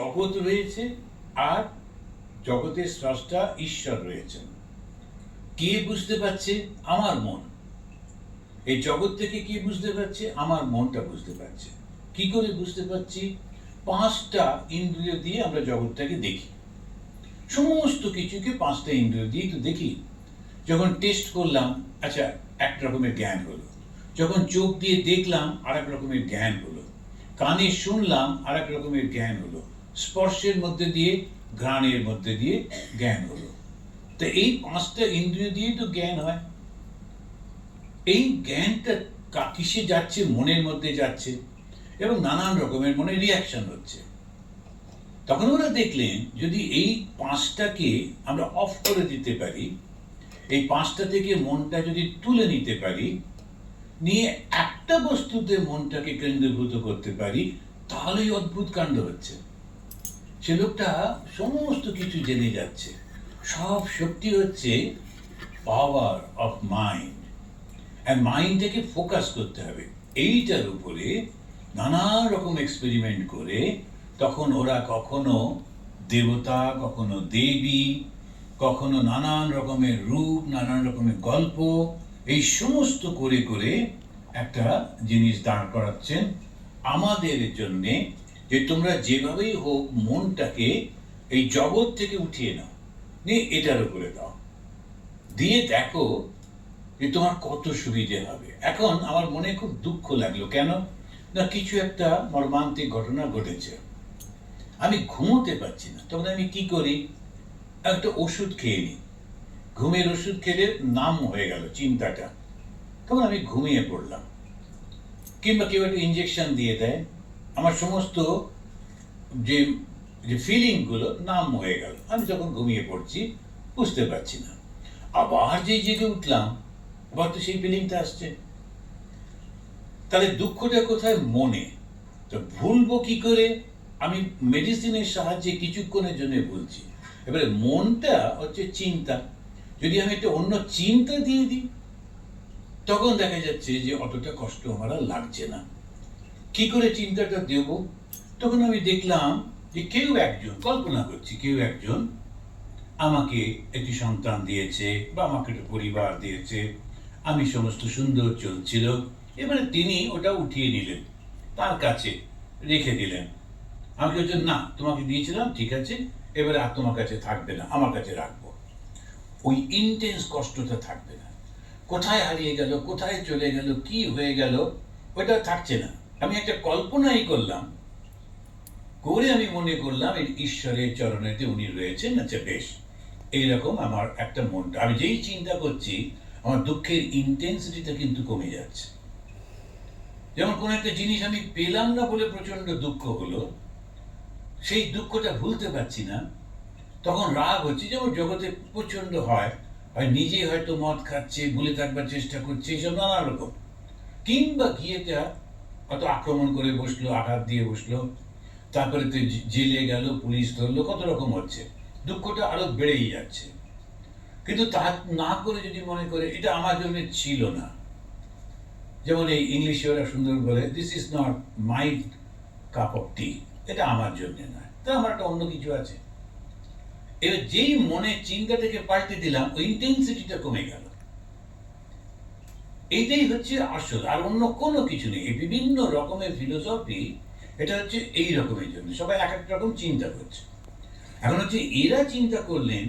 জগৎ রয়েছে আর জগতের স্রষ্টা ঈশ্বর রয়েছেন। কে বুঝতে পারছে? আমার মন। এই জগৎ থেকে কি বুঝতে পারছে? আমার মনটা বুঝতে পারছে। কি করে বুঝতে পারছি? পাঁচটা ইন্দ্রিয় দিয়ে আমরা জগৎটাকে দেখি। সমস্ত কিছুকে পাঁচটা ইন্দ্রিয় দিয়ে তো দেখি। যখন টেস্ট করলাম আচ্ছা এক রকমের জ্ঞান হলো। যখন চোখ দিয়ে দেখলাম আর এক রকমের জ্ঞান হলো। কানে শুনলাম আর এক রকমের জ্ঞান হলো। স্পর্শের মধ্যে দিয়ে, ঘ্রাণের মধ্যে দিয়ে জ্ঞান হলো। তো এই পাঁচটা ইন্দ্রিয় দিয়ে তো জ্ঞান হয়। এই জ্ঞানটা কিসে যাচ্ছে? মনের মধ্যে যাচ্ছে এবং নানান রকমের মনে রিয়াকশন হচ্ছে। তখন ওরা দেখলেন, যদি এই পাঁচটাকে আমরা অফ করে দিতে পারি, এই পাঁচটা থেকে মনটা যদি তুলে নিতে পারি, নিয়ে একটা বস্তুতে মনটাকে কেন্দ্রীভূত করতে পারি, তাহলেই অদ্ভুত কাণ্ড হচ্ছে। সে লোকটা সমস্ত কিছু জেনে যাচ্ছে। সব শক্তি হচ্ছে পাওয়ার অফ মাইন্ড আর মাইন্ডটাকে ফোকাস করতে হবে। এইটার উপরে নানা রকম এক্সপেরিমেন্ট করে তখন ওরা কখনো দেবতা, কখনো দেবী, কখনো নানান রকমের রূপ, নানান রকমের গল্প, এই সমস্ত করে করে একটা জিনিস দাঁড় করাচ্ছেন। আমাদের জন্যে যে তোমরা যেভাবেই হোক মনটাকে এই জগৎ থেকে উঠিয়ে নাও, নিয়ে এটার উপরে দাও। দিয়ে দেখো যে তোমার কত সুবিধে হবে। এখন আমার মনে খুব দুঃখ লাগল। কেন? না, কিছু একটা মর্মান্তিক ঘটনা ঘটেছে। আমি ঘুমোতে পারছি না। তখন আমি কি করি? একটা ওষুধ খেয়ে নিই। ঘুমের ওষুধ খেলে নাম হয়ে গেল চিন্তাটা। তখন আমি ঘুমিয়ে পড়লাম। কিংবা কেউ একটা ইঞ্জেকশন দিয়ে দেয়। আমার সমস্ত যে যে ফিলিংগুলো নাম হয়ে গেল। আমি যখন ঘুমিয়ে পড়ছি, বুঝতে পারছি না। আবার যেই জেগে উঠলাম, আবার তো সেই ফিলিংটা আসছে। তাহলে দুঃখটা কোথায়? মনে। তো ভুলবো কি করে? আমি মেডিসিনের সাহায্যে কিছুক্ষণের জন্য ভুলছি। এবারে মনটা হচ্ছে চিন্তা। যদি আমি একটা অন্য চিন্তা দিয়ে দিই, তখন দেখা যাচ্ছে যে অতটা কষ্ট আমার লাগছে না। কি করে চিন্তাটা দেব? তখন আমি দেখলাম যে কেউ একজন, কল্পনা করছি কেউ একজন আমাকে একটি সন্তান দিয়েছে বা আমাকে একটা পরিবার দিয়েছে। আমি সমস্ত সুন্দর চলছিল। এবারে তিনি ওটা উঠিয়ে নিলেন, তার কাছে রেখে দিলেন। আমি বলছেন না, তোমাকে দিয়েছিলাম, ঠিক আছে। এবারে আর তোমার কাছে থাকবে না, আমার কাছে রাখব। ওই ইন্টেন্স কষ্টটা থাকবে না। কোথায় হারিয়ে গেল, কোথায় চলে গেল, কি হয়ে গেল, ওটা থাকছে না। আমি একটা কল্পনাই করলাম। করে আমি মনে করলাম এই ঈশ্বরের চরণেতে উনি রয়েছেন আচ্ছা বেশ। এইরকম আমার একটা মনটা, আমি যেই চিন্তা করছি, আমার দুঃখের ইন্টেন্সিটিটা কিন্তু কমে যাচ্ছে। যেমন কোনো একটা জিনিস আমি পেলাম না বলে প্রচণ্ড দুঃখ হলো, সেই দুঃখটা ভুলতে পারছি না, তখন রাগ হচ্ছে, যেমন জগতে প্রচণ্ড হয় হয় নিজে হয়তো মদ খাচ্ছে, ভুলে থাকবার চেষ্টা করছে, এইসব নানা রকম। কিংবা গিয়ে তা কত আক্রমণ করে বসল, আঘাত দিয়ে বসল। তারপরে তো জেলে গেল, পুলিশ ধরলো, কত রকম হচ্ছে। দুঃখটা আরও বেড়েই যাচ্ছে। কিন্তু তা না করে যদি মনে করে, এটা আমার জন্য ছিল না। যেমন এই ইংলিশে ওরা সুন্দর বলে this is not my cup of tea এটা আমার জন্য নয়। তা আমার একটা অন্য কিছু আছে। এবার যেই মনে চিন্তাটাকে পাল্টে দিলাম, ওই ইন্টেন্সিটিটা কমে গেল। এইটাই হচ্ছে আসল আর অন্য কোনো কিছু নেই। বিভিন্ন রকমের ফিলোসফি এটা হচ্ছে এই রকমের জন্য। সবাই এক এক রকম চিন্তা করছে। এখন হচ্ছে এরা চিন্তা করলেন